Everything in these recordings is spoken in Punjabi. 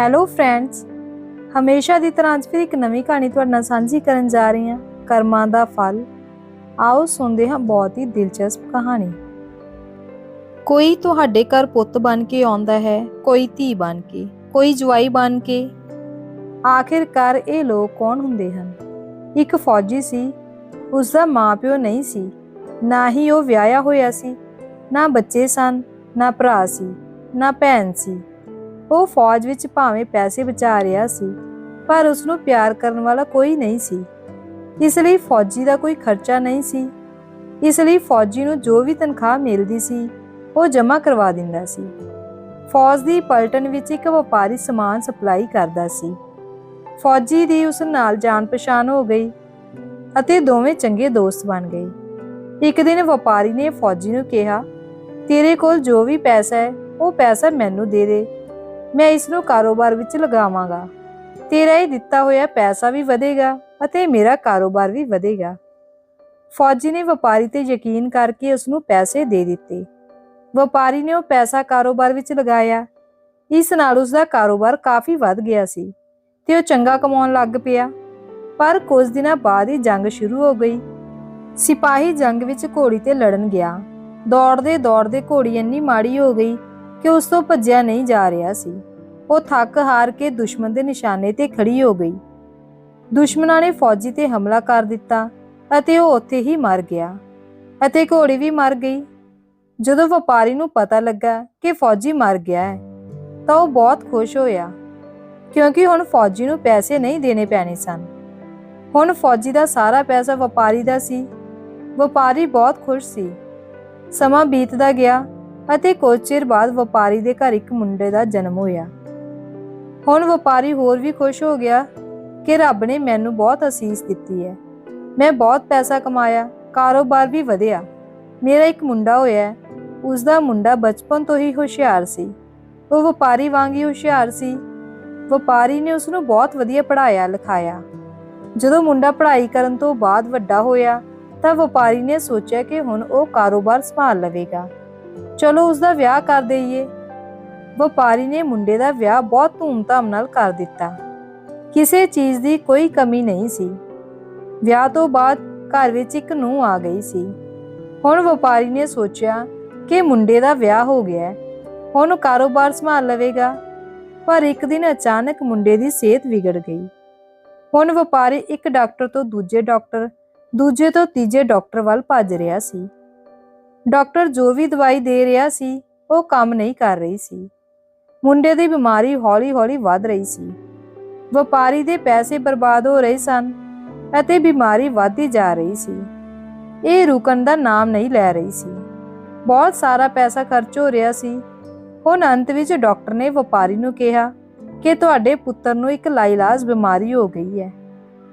ਹੈਲੋ ਫਰੈਂਡਸ ਹਮੇਸ਼ਾ ਦੀ ਤਰ੍ਹਾਂ ਅੱਜ ਫਿਰ ਇੱਕ ਨਵੀਂ ਕਹਾਣੀ ਤੁਹਾਡੇ ਨਾਲ ਸਾਂਝੀ ਕਰਨ ਜਾ ਰਹੀ ਹਾਂ, ਕਰਮਾਂ ਦਾ ਫਲ। ਆਓ ਸੁਣਦੇ ਹਾਂ ਬਹੁਤ ਹੀ ਦਿਲਚਸਪ ਕਹਾਣੀ। ਕੋਈ ਤੁਹਾਡੇ ਘਰ ਪੁੱਤ ਬਣ ਕੇ ਆਉਂਦਾ ਹੈ, ਕੋਈ ਧੀ ਬਣ ਕੇ, ਕੋਈ ਜਵਾਈ ਬਣ ਕੇ। ਆਖਿਰਕਾਰ ਇਹ ਲੋਕ ਕੌਣ ਹੁੰਦੇ ਹਨ? ਇੱਕ ਫੌਜੀ ਸੀ ਉਸ ਦਾ ਮਾਪਿਓ ਨਹੀਂ ਸੀ, ਨਾ ਹੀ ਉਹ ਵਿਆਹਿਆ ਹੋਇਆ ਸੀ, ਨਾ ਬੱਚੇ ਸਨ, ਨਾ ਭਰਾ ਸੀ, ਨਾ ਭੈਣ ਸੀ। ਉਹ ਫੌਜ ਵਿੱਚ ਭਾਵੇਂ ਪੈਸੇ ਬਚਾ ਰਿਹਾ ਸੀ, ਪਰ ਉਸ ਨੂੰ ਪਿਆਰ ਕਰਨ ਵਾਲਾ ਕੋਈ ਨਹੀਂ ਸੀ। ਇਸ ਲਈ ਫੌਜੀ ਦਾ ਕੋਈ ਖਰਚਾ ਨਹੀਂ ਸੀ। ਇਸ ਲਈ ਫੌਜੀ ਨੂੰ ਜੋ ਵੀ ਤਨਖਾਹ ਮਿਲਦੀ ਸੀ, ਉਹ ਜਮ੍ਹਾਂ ਕਰਵਾ ਦਿੰਦਾ ਸੀ। ਫੌਜ ਦੀ ਪਲਟਨ ਵਿੱਚ ਇੱਕ ਵਪਾਰੀ ਸਮਾਨ ਸਪਲਾਈ ਕਰਦਾ ਸੀ। ਫੌਜੀ ਦੀ ਉਸ ਨਾਲ ਜਾਣ ਪਛਾਣ ਹੋ ਗਈ ਅਤੇ ਦੋਵੇਂ ਚੰਗੇ ਦੋਸਤ ਬਣ ਗਏ। ਇੱਕ ਦਿਨ ਵਪਾਰੀ ਨੇ ਫੌਜੀ ਨੂੰ ਕਿਹਾ, ਤੇਰੇ ਕੋਲ ਜੋ ਵੀ ਪੈਸਾ ਹੈ, ਉਹ ਪੈਸਾ ਮੈਨੂੰ ਦੇ ਦੇ। ਮੈਂ ਇਸ ਨੂੰ ਕਾਰੋਬਾਰ ਵਿੱਚ ਲਗਾਵਾਂਗਾ। ਤੇਰਾ ਇਹ ਦਿੱਤਾ ਹੋਇਆ ਪੈਸਾ ਵੀ ਵਧੇਗਾ ਅਤੇ ਮੇਰਾ ਕਾਰੋਬਾਰ ਵੀ ਵਧੇਗਾ। ਫੌਜੀ ਨੇ ਵਪਾਰੀ ਤੇ ਯਕੀਨ ਕਰਕੇ ਉਸ ਨੂੰ ਪੈਸੇ ਦੇ ਦਿੱਤੇ। ਵਪਾਰੀ ਨੇ ਉਹ ਪੈਸਾ ਕਾਰੋਬਾਰ ਵਿੱਚ ਲਗਾਇਆ। ਇਸ ਨਾਲ ਉਸ ਦਾ ਕਾਰੋਬਾਰ ਕਾਫੀ ਵੱਧ ਗਿਆ ਸੀ ਤੇ ਉਹ ਚੰਗਾ ਕਮਾਉਣ ਲੱਗ ਪਿਆ। ਪਰ ਕੁਝ ਦਿਨਾਂ ਬਾਅਦ ਹੀ ਜੰਗ ਸ਼ੁਰੂ ਹੋ ਗਈ। ਸਿਪਾਹੀ ਜੰਗ ਵਿੱਚ ਘੋੜੀ ਤੇ ਲੜਨ ਗਿਆ। ਦੌੜਦੇ ਦੌੜਦੇ ਘੋੜੀ ਇੰਨੀ ਮਾੜੀ ਹੋ ਗਈ ਕਿ ਉਸ ਤੋਂ ਭੱਜਿਆ ਨਹੀਂ ਜਾ ਰਿਹਾ ਸੀ। ਉਹ ਥੱਕ ਹਾਰ ਕੇ ਦੁਸ਼ਮਣ ਦੇ ਨਿਸ਼ਾਨੇ ਤੇ ਖੜੀ ਹੋ ਗਈ। ਦੁਸ਼ਮਣਾਂ ਨੇ ਫੌਜੀ ਤੇ ਹਮਲਾ ਕਰ ਦਿੱਤਾ ਅਤੇ ਉਹ ਉੱਥੇ ਹੀ ਮਰ ਗਿਆ ਅਤੇ ਘੋੜੀ ਵੀ ਮਰ ਗਈ। ਜਦੋਂ ਵਪਾਰੀ ਨੂੰ ਪਤਾ ਲੱਗਾ ਕਿ ਫੌਜੀ ਮਰ ਗਿਆ ਹੈ, ਤਾਂ ਉਹ ਬਹੁਤ ਖੁਸ਼ ਹੋਇਆ, ਕਿਉਂਕਿ ਹੁਣ ਫੌਜੀ ਨੂੰ ਪੈਸੇ ਨਹੀਂ ਦੇਣੇ ਪੈਣੇ ਸਨ। ਹੁਣ ਫੌਜੀ ਦਾ ਸਾਰਾ ਪੈਸਾ ਵਪਾਰੀ ਦਾ ਸੀ। ਵਪਾਰੀ ਬਹੁਤ ਖੁਸ਼ ਸੀ। ਸਮਾਂ ਬੀਤਦਾ ਗਿਆ ਅਤੇ ਕੁਝ ਚਿਰ ਬਾਅਦ ਵਪਾਰੀ ਦੇ ਘਰ ਇੱਕ ਮੁੰਡੇ ਦਾ ਜਨਮ ਹੋਇਆ। ਹੁਣ ਵਪਾਰੀ ਹੋਰ ਵੀ ਖੁਸ਼ ਹੋ ਗਿਆ ਕਿ ਰੱਬ ਨੇ ਮੈਨੂੰ ਬਹੁਤ ਅਸੀਸ ਦਿੱਤੀ ਹੈ। ਮੈਂ ਬਹੁਤ ਪੈਸਾ ਕਮਾਇਆ, ਕਾਰੋਬਾਰ ਵੀ ਵਧਿਆ। ਮੇਰਾ ਇੱਕ ਮੁੰਡਾ ਹੋਇਆ ਹੈ। ਉਸ ਦਾ ਮੁੰਡਾ ਬਚਪਨ ਤੋਂ ਹੀ ਹੁਸ਼ਿਆਰ ਸੀ। ਉਹ ਵਪਾਰੀ ਵਾਂਗ ਹੀ ਹੁਸ਼ਿਆਰ ਸੀ। ਵਪਾਰੀ ਨੇ ਉਸ ਨੂੰ ਬਹੁਤ ਵਧੀਆ ਪੜ੍ਹਾਇਆ, ਲਿਖਾਇਆ। ਜਦੋਂ ਮੁੰਡਾ ਪੜ੍ਹਾਈ ਕਰਨ ਤੋਂ ਬਾਅਦ ਵੱਡਾ ਹੋਇਆ, ਤਾਂ ਵਪਾਰੀ ਨੇ ਸੋਚਿਆ ਕਿ ਹੁਣ ਉਹ ਕਾਰੋਬਾਰ ਸੰਭਾਲ ਲਵੇਗਾ। ਚਲੋ ਉਸ ਦਾ ਵਿਆਹ ਕਰ ਦਈਏ। ਵਪਾਰੀ ਨੇ ਮੁੰਡੇ ਦਾ ਵਿਆਹ ਬਹੁਤ ਧੂਮਧਾਮ ਨਾਲ ਕਰ ਦਿੱਤਾ। ਕਿਸੇ ਚੀਜ਼ ਦੀ ਕੋਈ ਕਮੀ ਨਹੀਂ ਸੀ। ਵਿਆਹ ਤੋਂ ਬਾਅਦ ਘਰ ਵਿੱਚ ਇੱਕ ਨੂੰਹ ਆ ਗਈ ਸੀ। ਹੁਣ ਵਪਾਰੀ ਨੇ ਸੋਚਿਆ ਕਿ ਮੁੰਡੇ ਦਾ ਵਿਆਹ ਹੋ ਗਿਆ ਹੈ। ਹੁਣ ਕਾਰੋਬਾਰ ਸੰਭਾਲ ਲਵੇਗਾ। ਪਰ ਇੱਕ ਦਿਨ ਅਚਾਨਕ ਮੁੰਡੇ ਦੀ ਸਿਹਤ ਵਿਗੜ ਗਈ। ਹੁਣ ਵਪਾਰੀ ਇੱਕ ਡਾਕਟਰ ਤੋਂ ਦੂਜੇ ਡਾਕਟਰ, ਦੂਜੇ ਤੋਂ ਤੀਜੇ ਡਾਕਟਰ ਵੱਲ ਭੱਜ ਰਿਹਾ ਸੀ। ਡਾਕਟਰ ਜੋ ਵੀ ਦਵਾਈ ਦੇ ਰਿਹਾ ਸੀ, ਉਹ ਕੰਮ ਨਹੀਂ ਕਰ ਰਹੀ ਸੀ। ਮੁੰਡੇ ਦੀ ਬਿਮਾਰੀ ਹੌਲੀ-ਹੌਲੀ ਵੱਧ ਰਹੀ ਸੀ। ਵਪਾਰੀ ਦੇ ਪੈਸੇ ਬਰਬਾਦ ਹੋ ਰਹੇ ਸਨ ਅਤੇ ਬਿਮਾਰੀ ਵੱਧਦੀ ਜਾ ਰਹੀ ਸੀ। ਇਹ ਰੁਕਣ ਦਾ ਨਾਮ ਨਹੀਂ ਲੈ ਰਹੀ ਸੀ। ਬਹੁਤ ਸਾਰਾ ਪੈਸਾ ਖਰਚ ਹੋ ਰਿਹਾ ਸੀ। ਹੁਣ ਅੰਤ ਵਿੱਚ ਡਾਕਟਰ ਨੇ ਵਪਾਰੀ ਨੂੰ ਕਿਹਾ ਕਿ ਤੁਹਾਡੇ ਪੁੱਤਰ ਨੂੰ ਇੱਕ ਲਾਇਲਾਜ ਬਿਮਾਰੀ ਹੋ ਗਈ ਹੈ।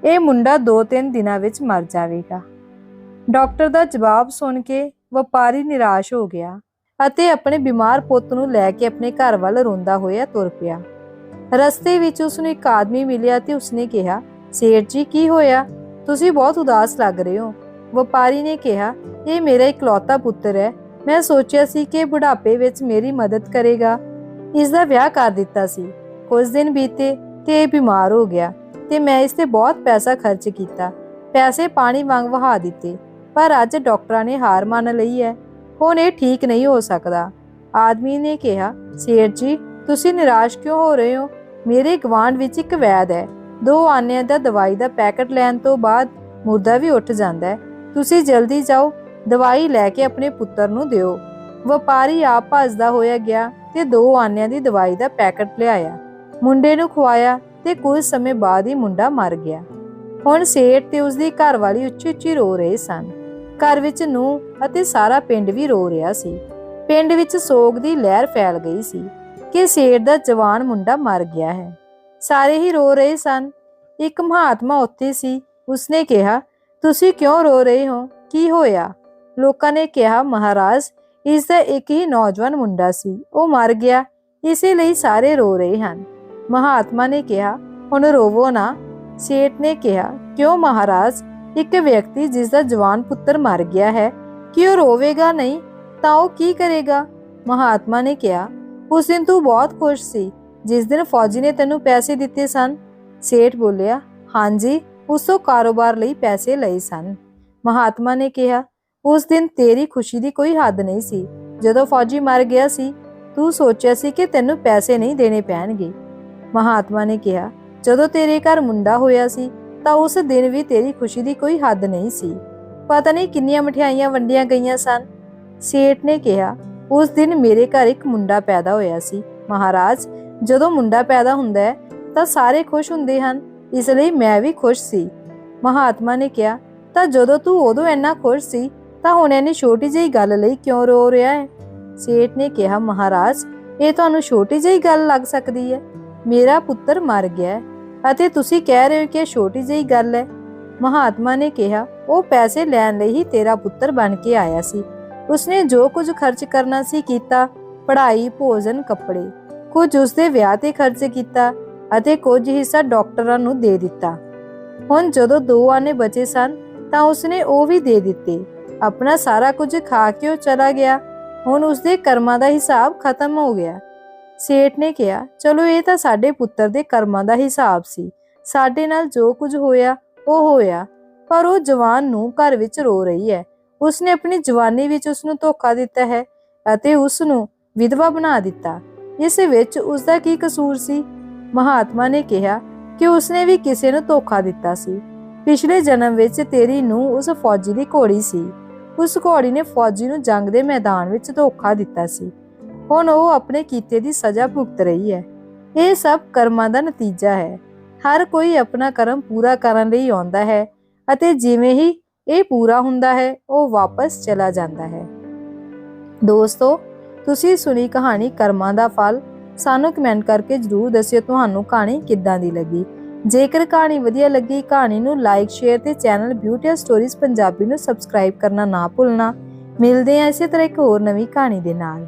ਇਹ ਮੁੰਡਾ 2-3 ਦਿਨਾਂ ਵਿੱਚ ਮਰ ਜਾਵੇਗਾ। ਡਾਕਟਰ ਦਾ ਜਵਾਬ ਸੁਣ ਕੇ ਵਪਾਰੀ ਨਿਰਾਸ਼ ਹੋ ਗਿਆ। ਅਤੇ ਆਪਣੇ ਬਿਮਾਰ ਪੁੱਤ ਨੂੰ ਲੈ ਕੇ ਆਪਣੇ ਘਰ ਵੱਲ ਰੋਂਦਾ ਹੋਇਆ ਤੁਰ ਪਿਆ। ਰਸਤੇ ਵਿੱਚ ਉਸ ਨੂੰ ਇੱਕ ਆਦਮੀ ਮਿਲਿਆ ਤੇ ਉਸਨੇ ਕਿਹਾ, ਸੇਠ ਜੀ, ਕੀ ਹੋਇਆ? ਤੁਸੀਂ ਬਹੁਤ ਉਦਾਸ ਲੱਗ ਰਹੇ ਹੋ। ਵਪਾਰੀ ਨੇ ਕਿਹਾ, ਇਹ ਮੇਰਾ ਇਕਲੌਤਾ ਪੁੱਤਰ ਹੈ। ਮੈਂ ਸੋਚਿਆ ਸੀ ਕਿ ਬੁਢਾਪੇ ਵਿੱਚ ਮੇਰੀ ਮਦਦ ਕਰੇਗਾ। ਇਸ ਦਾ ਵਿਆਹ ਕਰ ਦਿੱਤਾ ਸੀ। ਕੁਝ ਦਿਨ ਬੀਤੇ ਤੇ ਇਹ ਬਿਮਾਰ ਹੋ ਗਿਆ ਤੇ ਮੈਂ ਇਸ ਤੇ ਬਹੁਤ ਪੈਸਾ ਖਰਚ ਕੀਤਾ। ਪੈਸੇ ਪਾਣੀ ਵਾਂਗ ਵਹਾ ਦਿੱਤੇ, ਪਰ ਅੱਜ ਡਾਕਟਰਾਂ ਨੇ ਹਾਰ ਮੰਨ ਲਈ ਹੈ। ਹੁਣ ਇਹ ਠੀਕ ਨਹੀਂ ਹੋ ਸਕਦਾ। ਆਦਮੀ ਨੇ ਕਿਹਾ, ਸੇਠ ਜੀ, ਤੁਸੀਂ ਨਿਰਾਸ਼ ਕਿਉਂ ਹੋ ਰਹੇ ਹੋ? ਮੇਰੇ ਗਵਾਂਢ ਵਿੱਚ ਇੱਕ ਵੈਦ ਹੈ। ਦੋ ਆਨਿਆਂ ਦਾ ਦਵਾਈ ਦਾ ਪੈਕਟ ਲੈਣ ਤੋਂ ਬਾਅਦ ਮੁਰਦਾ ਵੀ ਉੱਠ ਜਾਂਦਾ ਹੈ। ਤੁਸੀਂ ਜਲਦੀ ਜਾਓ, ਦਵਾਈ ਲੈ ਕੇ ਆਪਣੇ ਪੁੱਤਰ ਨੂੰ ਦਿਓ। ਵਪਾਰੀ ਆਪ ਭੱਜਦਾ ਹੋਇਆ ਗਿਆ ਤੇ ਦੋ ਆਨਿਆਂ ਦੀ ਦਵਾਈ ਦਾ ਪੈਕਟ ਲਿਆਇਆ। ਮੁੰਡੇ ਨੂੰ ਖਵਾਇਆ ਤੇ ਕੁਝ ਸਮੇਂ ਬਾਅਦ ਹੀ ਮੁੰਡਾ ਮਰ ਗਿਆ। ਹੁਣ ਸੇਠ ਤੇ ਉਸਦੀ ਘਰਵਾਲੀ ਉੱਚੀ ਉੱਚੀ ਰੋ ਰਹੇ ਸਨ। ਘਰ ਵਿੱਚ ਨੂੰ ਅਤੇ ਸਾਰਾ ਪਿੰਡ ਵੀ ਰੋ ਰਿਹਾ ਸੀ। ਪਿੰਡ ਵਿੱਚ ਸੋਗ ਦੀ ਲਹਿਰ ਫੈਲ ਗਈ ਸੀ ਕਿ ਸੇਠ ਦਾ ਜਵਾਨ ਮੁੰਡਾ ਮਰ ਗਿਆ ਹੈ। ਸਾਰੇ ਹੀ ਰੋ ਰਹੇ ਸਨ। ਇੱਕ ਮਹਾਤਮਾ ਉੱਥੇ ਸੀ। ਉਸਨੇ ਕਿਹਾ, ਤੁਸੀਂ ਕਿਉਂ ਰੋ ਰਹੇ ਹੋ? ਕੀ ਹੋਇਆ? ਲੋਕਾਂ ਨੇ ਕਿਹਾ, ਮਹਾਰਾਜ, ਇਸ ਦਾ ਇੱਕ ਹੀ ਨੌਜਵਾਨ ਮੁੰਡਾ ਸੀ। ਉਹ ਮਰ ਗਿਆ। ਇਸੇ ਲਈ ਸਾਰੇ ਰੋ ਰਹੇ ਹਨ। ਮਹਾਤਮਾ ਨੇ ਕਿਹਾ, ਹੁਣ ਰੋਵੋ ਨਾ। ਸੇਠ ਨੇ ਕਿਹਾ, ਕਿਉਂ ਮਹਾਰਾਜ? ਇੱਕ ਵਿਅਕਤੀ ਜਿਸ ਦਾ ਜਵਾਨ ਪੁੱਤਰ ਮਰ ਗਿਆ ਹੈ, ਕਿ ਉਹ ਰੋਵੇਗਾ ਨਹੀਂ, ਤਾਂ ਉਹ ਕੀ ਕਰੇਗਾ? ਮਹਾਤਮਾ ਨੇ ਕਿਹਾ, ਉਸ ਦਿਨ ਤੂੰ ਬਹੁਤ ਖੁਸ਼ ਸੀ, ਜਿਸ ਦਿਨ ਫੌਜੀ ਨੇ ਤੈਨੂੰ ਪੈਸੇ ਦਿੱਤੇ ਸਨ। ਸੇਠ ਬੋਲਿਆ, ਹਾਂਜੀ, ਉਸ ਤੋਂ ਕਾਰੋਬਾਰ ਲਈ ਪੈਸੇ ਲਏ ਸਨ। ਮਹਾਤਮਾ ਨੇ ਕਿਹਾ, ਉਸ ਦਿਨ ਤੇਰੀ ਖੁਸ਼ੀ ਦੀ ਕੋਈ ਹੱਦ ਨਹੀਂ ਸੀ। ਜਦੋਂ ਫੌਜੀ ਮਰ ਗਿਆ ਸੀ, ਤੂੰ ਸੋਚਿਆ ਸੀ ਕਿ ਤੈਨੂੰ ਪੈਸੇ ਨਹੀਂ ਦੇਣੇ ਪੈਣਗੇ। ਮਹਾਤਮਾ ਨੇ ਕਿਹਾ, ਜਦੋਂ ਤੇਰੇ ਘਰ ਮੁੰਡਾ ਹੋਇਆ ਸੀ ਤਾਂ ਉਸ ਦਿਨ ਵੀ ਤੇਰੀ ਖੁਸ਼ੀ ਦੀ ਕੋਈ ਹੱਦ ਨਹੀਂ ਸੀ। ਪਤਾ ਨਹੀਂ ਕਿੰਨੀਆਂ ਮਠਿਆਈਆਂ ਵੰਡੀਆਂ ਗਈਆਂ ਸਨ। ਸੇਠ ਨੇ ਕਿਹਾ, ਉਸ ਦਿਨ ਮੇਰੇ ਘਰ ਇੱਕ ਮੁੰਡਾ ਪੈਦਾ ਹੋਇਆ ਸੀ। ਮਹਾਰਾਜ, ਜਦੋਂ ਮੁੰਡਾ ਪੈਦਾ ਹੁੰਦਾ ਹੈ, ਤਾਂ ਸਾਰੇ ਖੁਸ਼ ਹੁੰਦੇ ਹਨ। ਇਸ ਲਈ ਮੈਂ ਵੀ ਖੁਸ਼ ਸੀ। ਮਹਾਤਮਾ ਨੇ ਕਿਹਾ, ਤਾਂ ਜਦੋਂ ਤੂੰ ਉਦੋਂ ਇੰਨਾ ਖੁਸ਼ ਸੀ, ਤਾਂ ਹੁਣ ਇੰਨੀ ਛੋਟੀ ਜਿਹੀ ਗੱਲ ਲਈ ਕਿਉਂ ਰੋ ਰਿਹਾ ਹੈ? ਸੇਠ ਨੇ ਕਿਹਾ, ਮਹਾਰਾਜ, ਇਹ ਤੁਹਾਨੂੰ ਛੋਟੀ ਜਿਹੀ ਗੱਲ ਲੱਗ ਸਕਦੀ ਹੈ। ਮੇਰਾ ਪੁੱਤਰ ਮਰ ਗਿਆ ਹੈ। ਅਤੇ ਤੁਸੀਂ ਕਹਿ ਰਹੇ ਹੋ ਕਿ ਛੋਟੀ ਜਿਹੀ ਗੱਲ ਹੈ। ਮਹਾਤਮਾ ਨੇ ਕਿਹਾ, ਉਹ ਪੈਸੇ ਲੈਣ ਲਈ ਹੀ ਤੇਰਾ ਪੁੱਤਰ ਬਣ ਕੇ ਆਇਆ ਸੀ। ਉਸਨੇ ਜੋ ਕੁਝ ਖਰਚ ਕਰਨਾ ਸੀ ਕੀਤਾ, ਪੜ੍ਹਾਈ, ਭੋਜਨ, ਕੱਪੜੇ, ਕੁਝ ਉਸਦੇ ਵਿਆਹ ਤੇ ਖਰਚ ਕੀਤਾ ਅਤੇ ਕੁਝ ਹਿੱਸਾ ਡਾਕਟਰਾਂ ਨੂੰ ਦੇ ਦਿੱਤਾ। ਹੁਣ ਜਦੋਂ ਦੋ ਆਨੇ ਬਚੇ ਸਨ, ਤਾਂ ਉਸਨੇ ਉਹ ਵੀ ਦੇ ਦਿੱਤੇ। ਆਪਣਾ ਸਾਰਾ ਕੁਝ ਖਾ ਕੇ ਉਹ ਚਲਾ ਗਿਆ। ਹੁਣ ਉਸਦੇ ਕਰਮਾਂ ਦਾ ਹਿਸਾਬ ਖਤਮ ਹੋ ਗਿਆ। ਸੇਠ ਨੇ ਕਿਹਾ, ਚਲੋ ਇਹ ਤਾਂ ਸਾਡੇ ਪੁੱਤਰ ਦੇ ਕਰਮਾਂ ਦਾ ਹਿਸਾਬ ਸੀ। ਸਾਡੇ ਨਾਲ ਜੋ ਕੁਝ ਹੋਇਆ, ਉਹ ਹੋਇਆ। ਪਰ ਉਹ ਜਵਾਨ ਨੂੰ ਘਰ ਵਿੱਚ ਰੋ ਰਹੀ ਹੈ। ਉਸਨੇ ਆਪਣੀ ਜਵਾਨੀ ਵਿੱਚ ਉਸ ਨੂੰ ਧੋਖਾ ਦਿੱਤਾ ਹੈ ਅਤੇ ਉਸ ਨੂੰ ਵਿਧਵਾ ਬਣਾ ਦਿੱਤਾ। ਇਸ ਵਿੱਚ ਉਸ ਦਾ ਕੀ ਕਸੂਰ ਸੀ? ਮਹਾਤਮਾ ਨੇ ਕਿਹਾ ਕਿ ਉਸਨੇ ਵੀ ਕਿਸੇ ਨੂੰ ਧੋਖਾ ਦਿੱਤਾ ਸੀ। ਪਿਛਲੇ ਜਨਮ ਵਿੱਚ ਤੇਰੀ ਨੂੰ ਉਸ ਫੌਜੀ ਦੀ ਘੋੜੀ ਸੀ। ਉਸ ਘੋੜੀ ਨੇ ਫੌਜੀ ਨੂੰ ਜੰਗ ਦੇ ਮੈਦਾਨ ਵਿੱਚ ਧੋਖਾ ਦਿੱਤਾ ਸੀ। ਹੁਣ ਉਹ ਆਪਣੇ ਕੀਤੇ ਦੀ ਸਜ਼ਾ ਭੁਗਤ ਰਹੀ ਹੈ। ਇਹ ਸਭ ਕਰਮਾਂ ਦਾ ਨਤੀਜਾ ਹੈ। ਹਰ ਕੋਈ ਆਪਣਾ ਕਰਮ ਪੂਰਾ ਕਰਨ ਲਈ ਆਉਂਦਾ ਹੈ ਅਤੇ ਜਿਵੇਂ ਹੀ ਇਹ ਪੂਰਾ ਹੁੰਦਾ ਹੈ, ਉਹ ਵਾਪਸ ਚਲਾ ਜਾਂਦਾ ਹੈ। ਦੋਸਤੋ, ਤੁਸੀਂ ਸੁਣੀ ਕਹਾਣੀ ਕਰਮਾਂ ਦਾ ਫਲ। ਸਾਨੂੰ ਕਮੈਂਟ ਕਰਕੇ ਜਰੂਰ ਦੱਸਿਓ ਤੁਹਾਨੂੰ ਕਹਾਣੀ ਕਿੱਦਾਂ ਦੀ ਲੱਗੀ। ਜੇਕਰ ਕਹਾਣੀ ਵਧੀਆ ਲੱਗੀ, ਕਹਾਣੀ ਨੂੰ ਲਾਈਕ, ਸ਼ੇਅਰ ਤੇ ਚੈਨਲ ਬਿਊਟੀ ਸਟੋਰੀਜ਼ ਪੰਜਾਬੀ ਨੂੰ ਸਬਸਕ੍ਰਾਈਬ ਕਰਨਾ ਨਾ ਭੁੱਲਣਾ। ਮਿਲਦੇ ਹਾਂ ਇਸੇ ਤਰ੍ਹਾਂ ਇੱਕ ਹੋਰ ਨਵੀਂ ਕਹਾਣੀ ਦੇ ਨਾਲ।